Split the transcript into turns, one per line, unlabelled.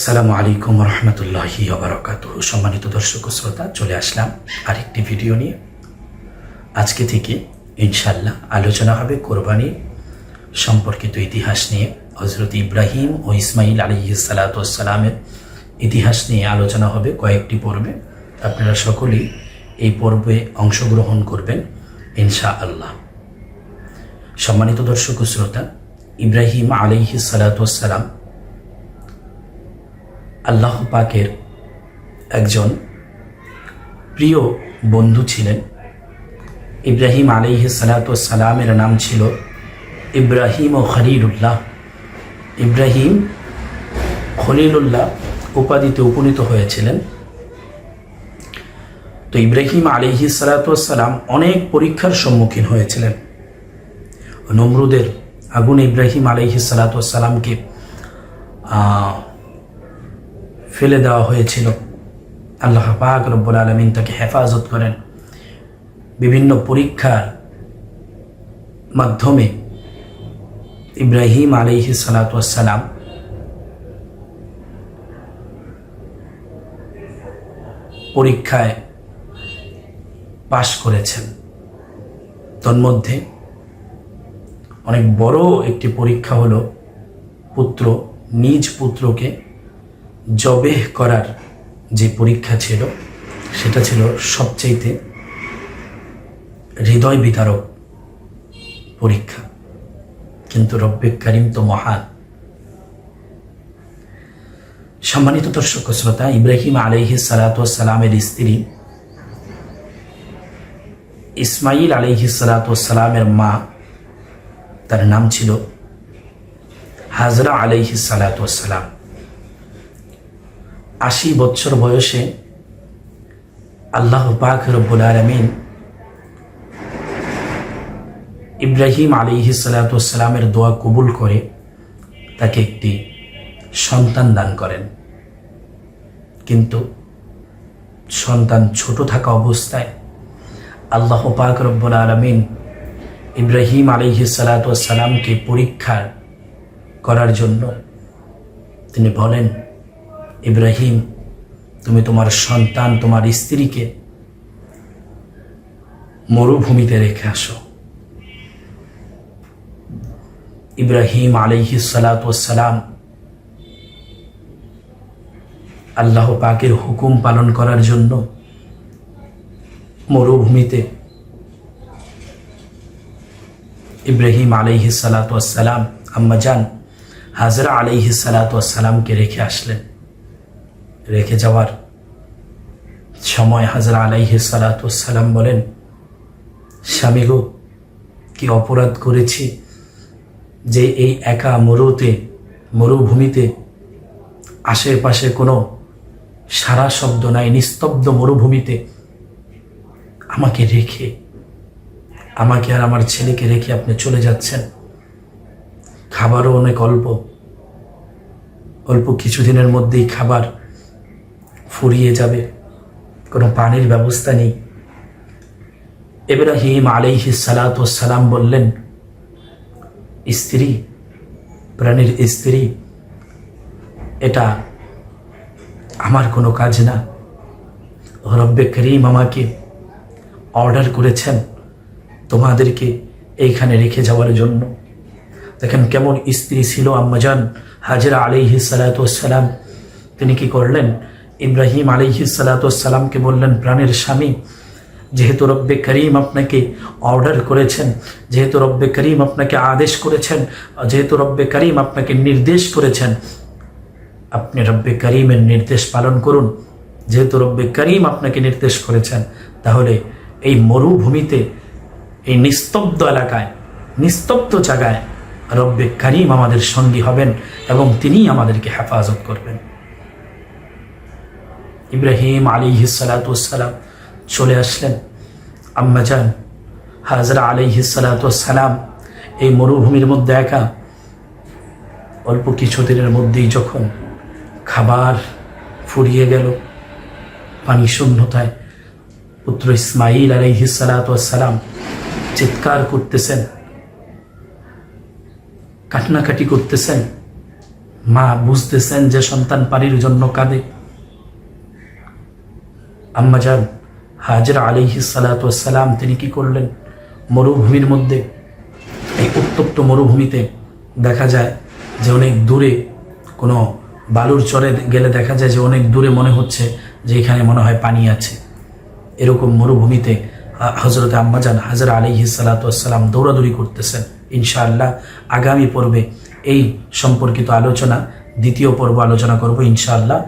আসসালামু আলাইকুম রহমতুল্লাহি অবরকাত সম্মানিত দর্শক শ্রোতা, চলে আসলাম আরেকটি ভিডিও নিয়ে। আজকে থেকে ইনশাল্লাহ আলোচনা হবে কোরবানি সম্পর্কিত ইতিহাস নিয়ে। হজরত ইব্রাহিম ও ইসমাইল আলী সালাতামের ইতিহাস নিয়ে আলোচনা হবে কয়েকটি পর্বে। আপনারা সকলেই এই পর্বে অংশগ্রহণ করবেন ইনশা আল্লাহ সম্মানিত দর্শক শ্রোতা, ইব্রাহিম আলিহি সালাতাম আল্লাহ পাকের একজন প্রিয় বন্ধু ছিলেন। ইব্রাহিম আলিহি সালাতামের নাম ছিল ইব্রাহিম ও খলিলুল্লাহ। ইব্রাহিম খলিলুল্লাহ উপাধিতে উপনীত হয়েছিলেন। তো ইব্রাহিম আলিহি সালাতাম অনেক পরীক্ষার সম্মুখীন হয়েছিলেন। নমরুদের আগুন ইব্রাহিম আলিহি সালাতামকে ফেলে দেওয়া হয়েছিল। আল্লাহ পাক রব্বুল আলমিন তাকে হেফাজত করেন। বিভিন্ন পরীক্ষার মাধ্যমে ইব্রাহিম আলিহি সালাতাম পরীক্ষায় পাশ করেছেন। তন্মধ্যে অনেক বড় একটি পরীক্ষা হলো পুত্র, নিজ পুত্রকে জবেহ করার যে পরীক্ষা ছিল, সেটা ছিল সবচেয়েতে হৃদয় বিতারক পরীক্ষা। কিন্তু রব্বে করিম তো মহান। সম্মানিত দর্শক শ্রোতা, ইব্রাহিম আলহি সালাতামের স্ত্রী ইসমাইল আলহি সালাতামের মা, তার নাম ছিল হাজরা আলহি সালাতাম আশি বছর বয়সে আল্লাহ পাক রব্বুল আলমিন ইব্রাহিম আলিহি সালাতামের দোয়া কবুল করে তাকে একটি সন্তান দান করেন। কিন্তু সন্তান ছোট থাকা অবস্থায় আল্লাহ পাক রব্বুল আলমিন ইব্রাহিম আলিহি সালাতামকে পরীক্ষা করার জন্য তিনি বলেন ইব্রাহিম, তুমি তোমার সন্তান, তোমার স্ত্রীকে মরুভূমিতে রেখে আসো। ইব্রাহিম আলিহি সালাতাম আল্লাহ পাকের হুকুম পালন করার জন্য মরুভূমিতে ইব্রাহিম আলিহি সালাতাম আম্মাজান হাজরা আলিহি সালাতামকে রেখে আসলেন। রেখে যাওয়ার সময় হাজরা আলাইহি সালাতাম বলেন, স্বামী গো, কি অপরাধ করেছি যে এই একা মরুতে, মরুভূমিতে আশেপাশে কোনো সারা শব্দ নাই, নিস্তব্ধ মরুভূমিতে আমাকে রেখে, আমাকে আর আমার ছেলেকে রেখে আপনি চলে যাচ্ছেন? খাবারও অনেক অল্প। অল্প কিছুদিনের মধ্যেই খাবার ফুরিয়ে যাবে। কোনো পানির ব্যবস্থা নেই। এব্রাহিম আলিহি সালাম বললেন, স্ত্রী, প্রাণীর স্ত্রী, এটা আমার কোনো কাজ না। রব্বে করিম আমাকে অর্ডার করেছেন তোমাদেরকে এইখানে রেখে যাওয়ার জন্য। দেখেন কেমন স্ত্রী ছিল আম্মাজান হাজরা আলিহি সালাতাম তিনি কি করলেন? ইব্রাহিম আলিহি সালাতামকে বললেন, প্রাণের স্বামী, যেহেতু রব্বে করিম আপনাকে অর্ডার করেছেন, যেহেতু রব্বে করিম আপনাকে আদেশ করেছেন, যেহেতু রব্বে করিম আপনাকে নির্দেশ করেছেন, আপনি রব্বে করিমের নির্দেশ পালন করুন। যেহেতু রব্বে করিম আপনাকে নির্দেশ করেছেন, তাহলে এই মরুভূমিতে, এই নিস্তব্ধ এলাকায়, নিস্তব্ধ জায়গায় রব্বে করিম আমাদের সঙ্গী হবেন এবং তিনিই আমাদেরকে হেফাজত করবেন। ইব্রাহিম আলী সালাতাম চলে আসলেন। আম্মাজান হাজরা আলী সালাতাম এই মরুভূমির মধ্যে একা। অল্প কিছুদিনের মধ্যেই যখন খাবার ফুরিয়ে গেল, পানি শূন্যতায় পুত্র ইসমাইল আলহি সালাতাম চিৎকার করতেছেন কাটনাকাটি করতেছেন। মা বুঝতেছেন যে সন্তান পানির জন্য কাঁদে। আম্মাজান হাজরা আলিহি সালাতাম তিনি কি করলেন? মরুভূমির মধ্যে, এই উত্তপ্ত মরুভূমিতে দেখা যায় যে অনেক দূরে কোনো বালুর চরে গেলে দেখা যায় যে অনেক দূরে মনে হচ্ছে যে এখানে মনে হয় পানি আছে। এরকম মরুভূমিতে হজরত আম্মাজান হাজরা আলিহি সালাতাম দৌড়াদৌড়ি করতেছেন। ইনশাআল্লাহ আগামী পর্বে এই সম্পর্কিত আলোচনা, দ্বিতীয় পর্ব আলোচনা করব ইনশাআল্লাহ।